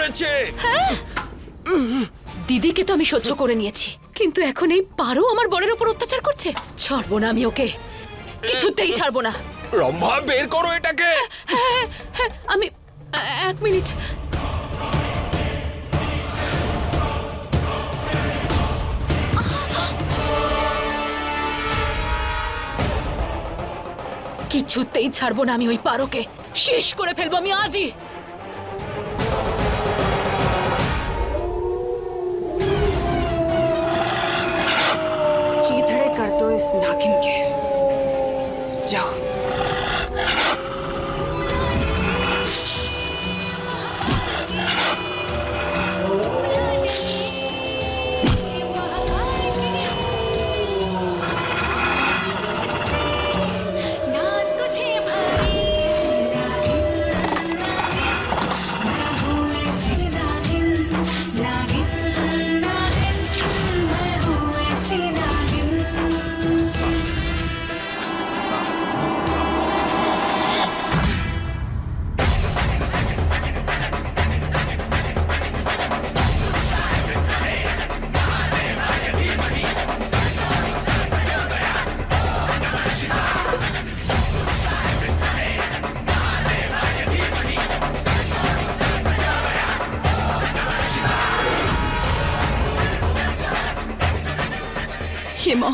করেছে। দিদিকে তো আমি সহ্য করে নিয়েছি। কিন্তু এখন এই পারো আমার বরের উপর অত্যাচার করছে। ছাড়বো না আমি ওকে। কিছুতেই ছাড়বো না। রম্ভা বের করো এটাকে। হ্যাঁ হ্যাঁ আমি এক মিনিট। কিছুতেই ছাড়বো না আমি ওই পারোকে। শেষ করে ফেলব আমি আজই। इस नागिन के। जाओ।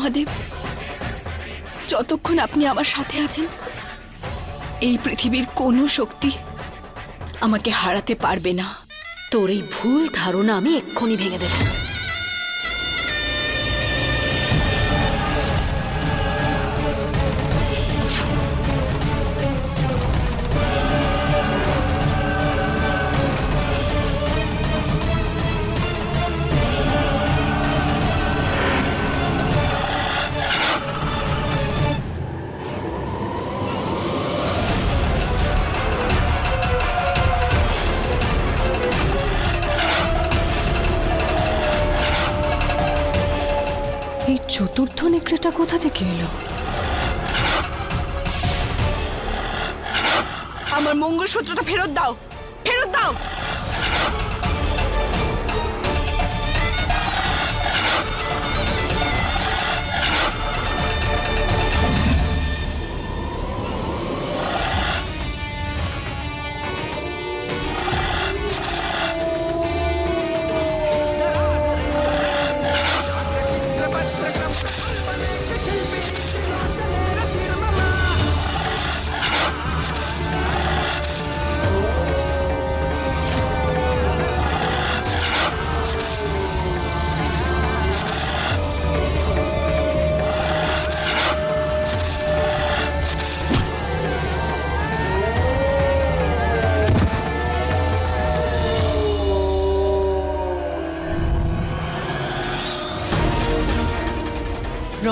মহাদেব, যতক্ষণ আপনি আমার সাথে আছেন, এই পৃথিবীর কোনো শক্তি আমাকে হারাতে পারবে না। তোর এই ভুল ধারণা আমি এক্ষুনি ভেঙে দেব। চতুর্থ নেকড়েটা কোথা থেকে এলো? আমার মঙ্গলসূত্রটা ফেরত দাও।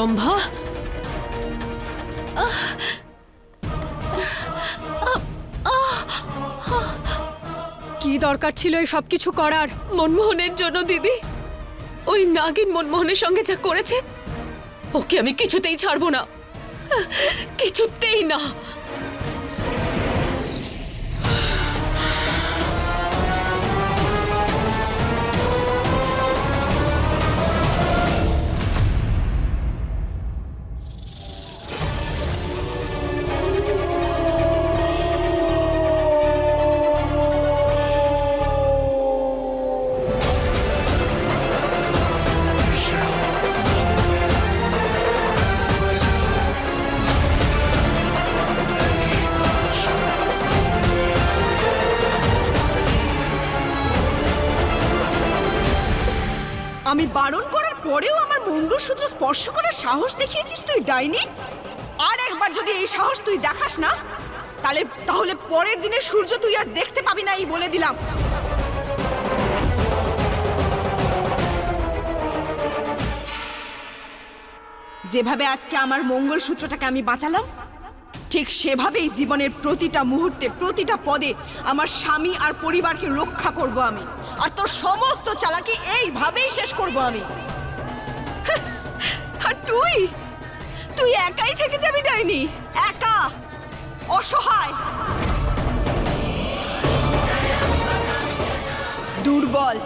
রম্ভা কি দরকার ছিল এই সব কিছু করার মনমোহনের জন্য, দিদি? ওই নাগিন মনমোহনের সঙ্গে যা করেছে, ওকে আমি কিছুতেই ছাড়বো না। কিছুতেই না। ডাইনি আর একবার যদি এই সাহস তুই দেখাস না, তাহলে তাহলে পরের দিনের সূর্য তুই আর দেখতে পাবি না, এই বলে দিলাম। যেভাবে আজকে আমার মঙ্গলসূত্রটাকে আমি বাঁচালাম, ঠিক সেভাবেই জীবনের প্রতিটা মুহূর্তে, প্রতিটা পদে আমার স্বামী আর পরিবারকে রক্ষা করব আমি। আর তোর সমস্ত চালাকি এইভাবেই শেষ করব আমি। আর তুই? তুই একাই থেকে যাবি ডাইনি। একা। অসহায়। দুর্বল।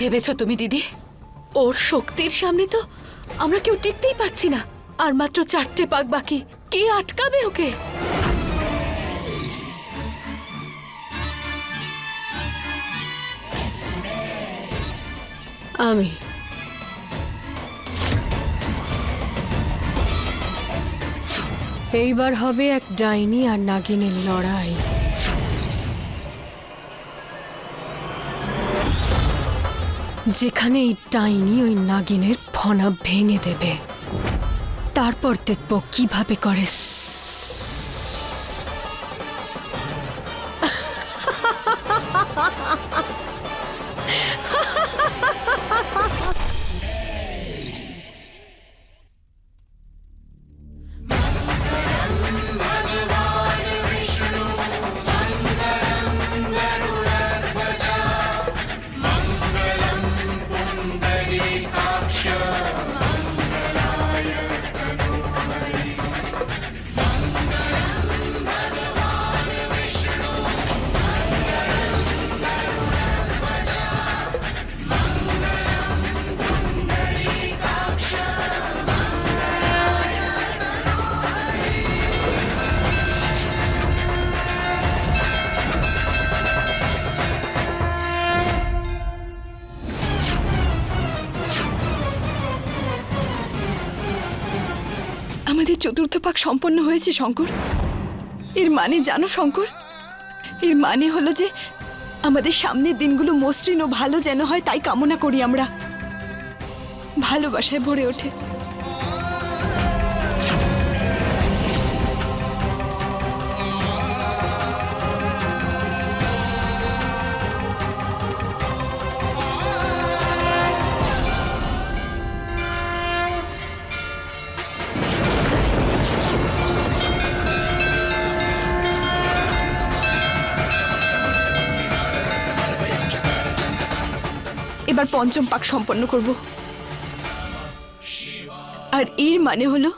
ভেবেছো তুমি, দিদি? ওর শক্তির সামনে তো আমরা কেউ টিকতেই পাচ্ছি না। আর মাত্র চারটে পাক বাকি। কে আটকাবে ওকে? আমি। এইবার হবে এক ডাইনি আর নাগিনের লড়াই। যেখানে এই টাইনি ওই নাগিনের ফনা ভেঙে দেবে। তারপর দেখব কীভাবে করে পাক সম্পন্ন হয়েছে, শঙ্কর। এর মানে জানো, শঙ্কর? এর মানে হলো যে, আমাদের সামনের দিনগুলো মসৃণ ও ভালো যেন হয়, তাই কামনা করি আমরা। ভালোবাসায় ভরে ওঠে। এবার পঞ্চম পাক সম্পন্ন করব। আর এর মানে হলো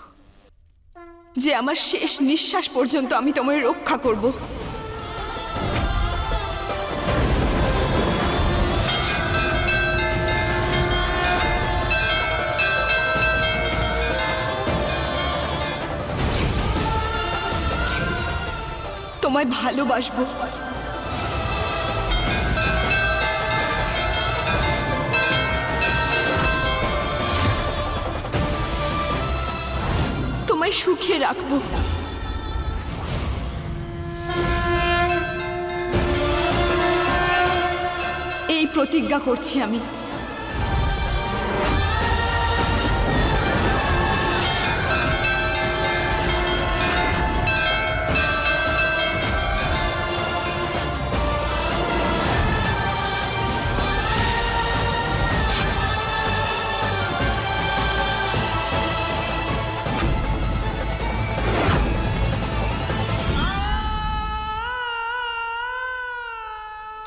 যে আমার শেষ নিঃশ্বাস পর্যন্ত আমি তোমায় রক্ষা করব। তোমায় ভালোবাসবো। সুখে রাখব। এই প্রতিজ্ঞা করছি আমি।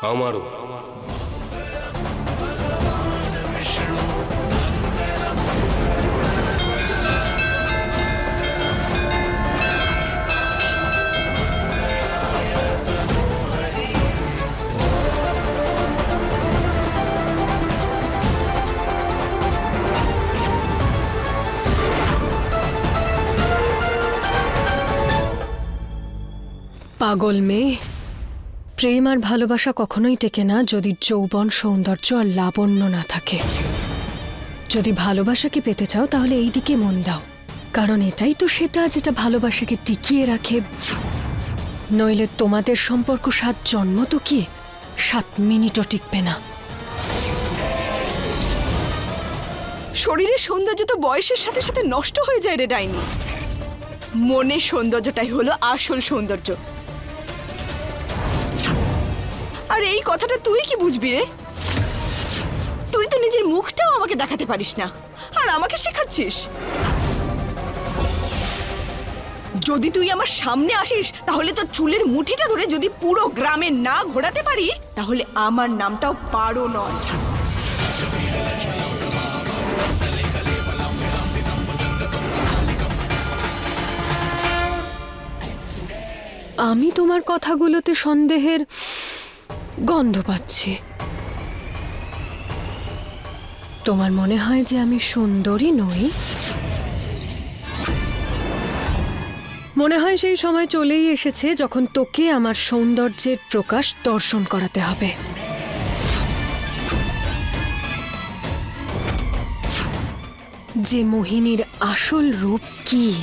আমারও পাগল মেয়ে প্রেম আর ভালোবাসা কখনোই টেকে না যদি যৌবন, সৌন্দর্য আর লাবণ্য না থাকে। যদি ভালোবাসাকে পেতে চাও তাহলে এই দিকে মন দাও। কারণ এটাই তো সেটা যেটা ভালোবাসাকে টিকিয়ে রাখে। নইলে তোমাদের সম্পর্ক সাত জন্ম তো কি? সাত মিনিটও টিকবে না। শরীরের সৌন্দর্য তো বয়সের সাথে সাথে নষ্ট হয়ে যায় রে ডাইনি। মনের সৌন্দর্যটাই হলো আসল সৌন্দর্য। আর এই কথাটা তুই কি বুঝবি রে? তুই তো নিজের মুখটাও আমাকে দেখাতে পারিস না। আর আমাকে শেখাচ্ছিস। যদি তুই আমার সামনে আসিস, তাহলে তোর চুলের মুঠিটা ধরে যদি পুরো গ্রামে না ঘোরাতে পারি, তাহলে আমার নামটাও পারো নয়। আমি তোমার কথাগুলোতে সন্দেহের গন্ধ পাচ্ছি। তোমার মনে হয় যে আমি সুন্দরী নই? মনে হয় সেই সময় চলেই এসেছে যখন তোকে আমার সৌন্দর্যের প্রকাশ দর্শন করাতে হবে। যে মোহিনীর আসল রূপ কি?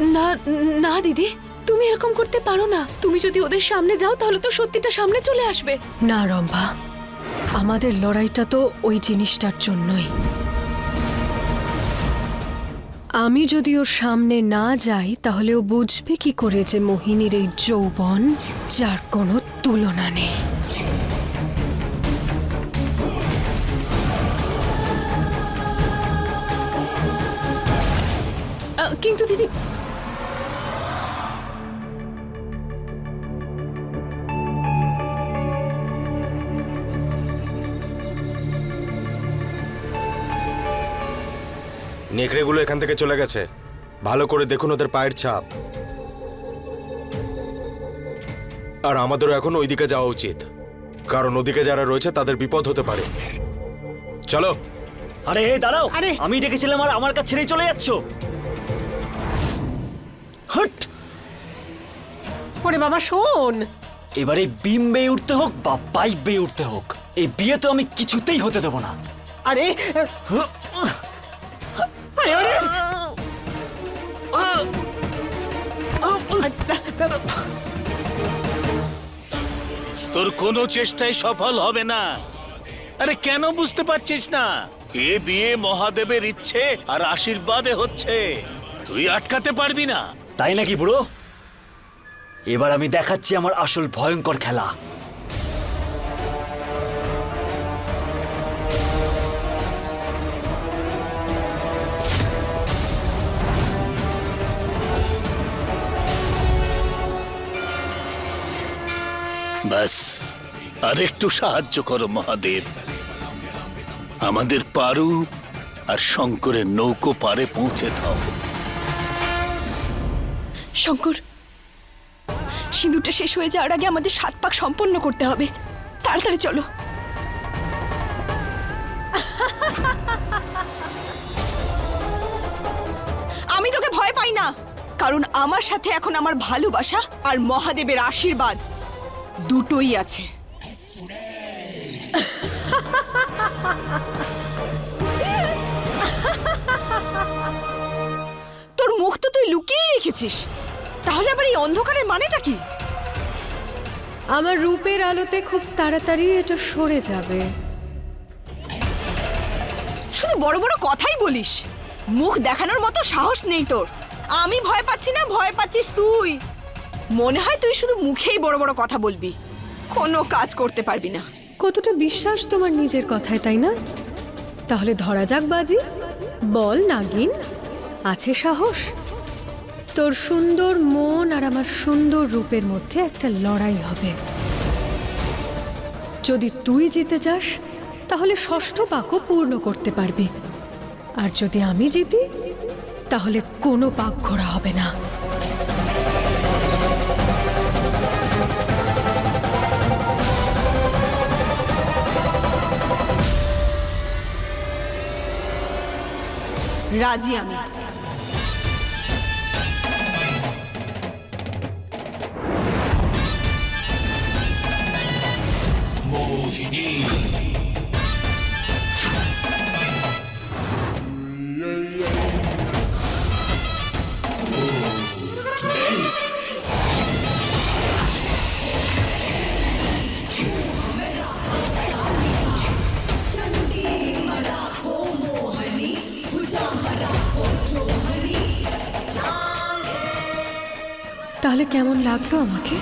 না না দিদি। তুমি এরকম করতে পারো না। তুমি যদি ওদের সামনে যাও তাহলে তো সত্যিটা সামনে চলে আসবে। না রম্ভা। আমাদের লড়াইটা তো ওই জিনিসটার জন্যই। আমি যদি ওর সামনে না যাই তাহলে ও বুঝবে কি করে যে মোহিনীর এই যৌবন যার কোনো তুলনা নেই। কিন্তু দিদি নেকড়েগুলো এখান থেকে চলে গেছে। ভালো করে দেখুন ওদের পায়ের ছাপ। আর আমাদেরও এখন ওইদিকে যাওয়া উচিত। কারণ ওদিকে যারা রয়েছে তাদের বিপদ হতে পারে। চলো। আরে এই দাঁড়াও। আরে। আমি ডেকেছিলাম আর আমার কাছে ছেড়েই চলে যাচ্ছ। হট। ওরে বাবা শোন। এবারে বিম বেয়ে উঠতে হোক বা পাইপ বেয়ে উঠতে হোক এই বিয়ে তো আমি কিছুতেই হতে দেবো না। আরে আরে তোর কোনো চেষ্টাই সফল হবে না। আরে কেন বুঝতে পারছিস না? এ বিয়ে মহাদেবের ইচ্ছে আর আশীর্বাদে হচ্ছে। তুই আটকাতে পারবি না। তাই নাকি বুড়ো? এবার আমি দেখাচ্ছি আমার আসল ভয়ঙ্কর খেলা। ব্যাস, আর একটু সাহায্য করো, মহাদেব। আমাদের পারু আর শঙ্করের নৌকো পারে পৌঁছে দাও। শঙ্কর, সিঁদুরটা শেষ হয়ে যাওয়ার আগে আমাদের সাত পাক সম্পন্ন করতে হবে। তাড়াতাড়ি চলো। আমি তোকে ভয় পাই না, কারণ আমার সাথে এখন আমার ভালোবাসা আর মহাদেবের আশীর্বাদ। দুটোই আছে। তোর মুখ তো তুই লুকিয়েই রেখেছিস। তাহলে আবার এই অন্ধকারের মানেটা কি? আমার রূপের আলোতে খুব তাড়াতাড়ি এটা সরে যাবে। শুধু বড় বড় কথাই বলিস। মুখ দেখানোর মতো সাহস নেই তোর। আমি ভয় পাচ্ছি না ভয় পাচ্ছিস তুই। মনে হয় তুই শুধু মুখেই বড় বড় কথা বলবি। কোনো কাজ করতে পারবি না। কতটা বিশ্বাস তোমার নিজের কথায়, তাই না? তাহলে ধরা যাক বাজি। বল, নাগিন, আছে সাহস? তোর সুন্দর মন আর আমার সুন্দর রূপের মধ্যে একটা লড়াই হবে। যদি তুই জিতে যাস, তাহলে ষষ্ঠ পাকও পূর্ণ করতে পারবি। আর যদি আমি জিতি, তাহলে কোনো পাক ঘোরা হবে না। রাজি আমি। তাহলে কেমন লাগল আমাকে?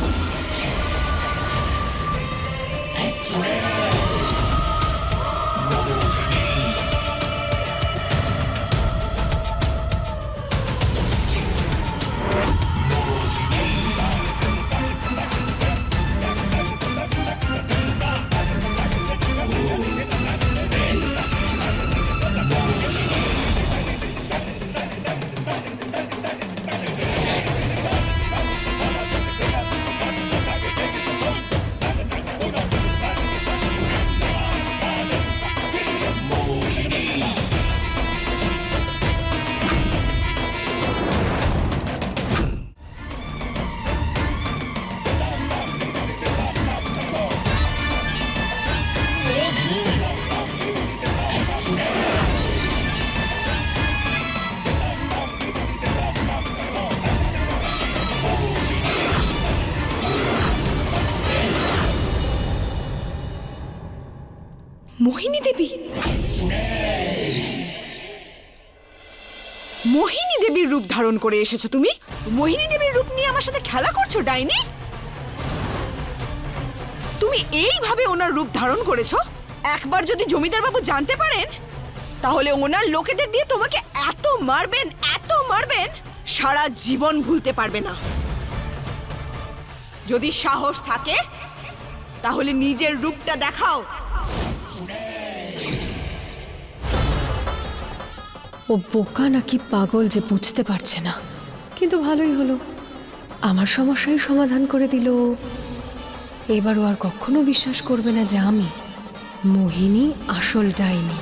করে এসেছ তুমি? মোহিনী দেবীর রূপ নিয়ে আমার সাথে খেলা করছ, ডাইনি? তুমি এইভাবে ওনার রূপ ধারণ করেছ? একবার যদি জমিদার বাবু জানতে পারেন, তাহলে ওনার লোকেদের দিয়ে তোমাকে এত মারবেন এত মারবেন, সারা জীবন ভুলতে পারবে না। যদি সাহস থাকে, তাহলে নিজের রূপটা দেখাও। ও বোকা নাকি পাগল যে বুঝতে পারছে না। কিন্তু ভালোই হলো। আমার সমস্যাই সমাধান করে দিল। এবার ও আর কখনো বিশ্বাস করবে না যে আমি মোহিনী, আসল ডাইনি।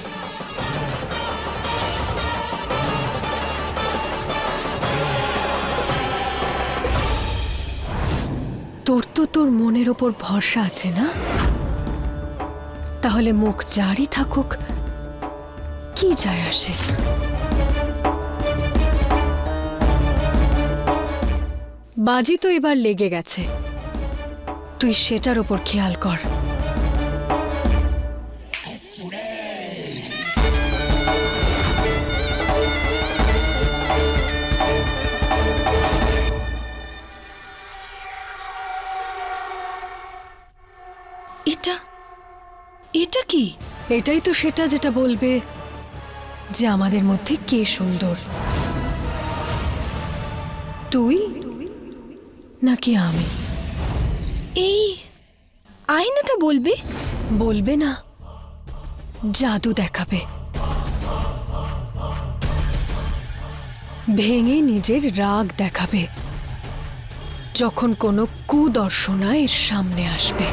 তোর তো তোর মনের ওপর ভরসা আছে না? তাহলে মুখ জারি থাকুক। কি যায় আসে? বাজি তো এবার লেগে গেছে। তুই সেটার ওপর খেয়াল কর। এটা? এটা কি? এটাই তো সেটা যেটা বলবে যে আমাদের মধ্যে কে সুন্দর। তুই? নাকি আমি? এই আয়নাটা বলবে? বলবে না। জাদু দেখাবে। ভেঙে নিজের রাগ দেখাবে। যখন কোনো কুদর্শনা এর সামনে আসবে।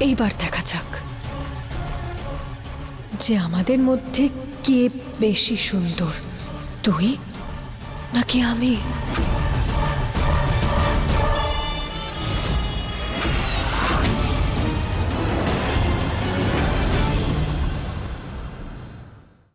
এইবার দেখা যাক যে আমাদের মধ্যে কে বেশি সুন্দর তুই নাকি আমি?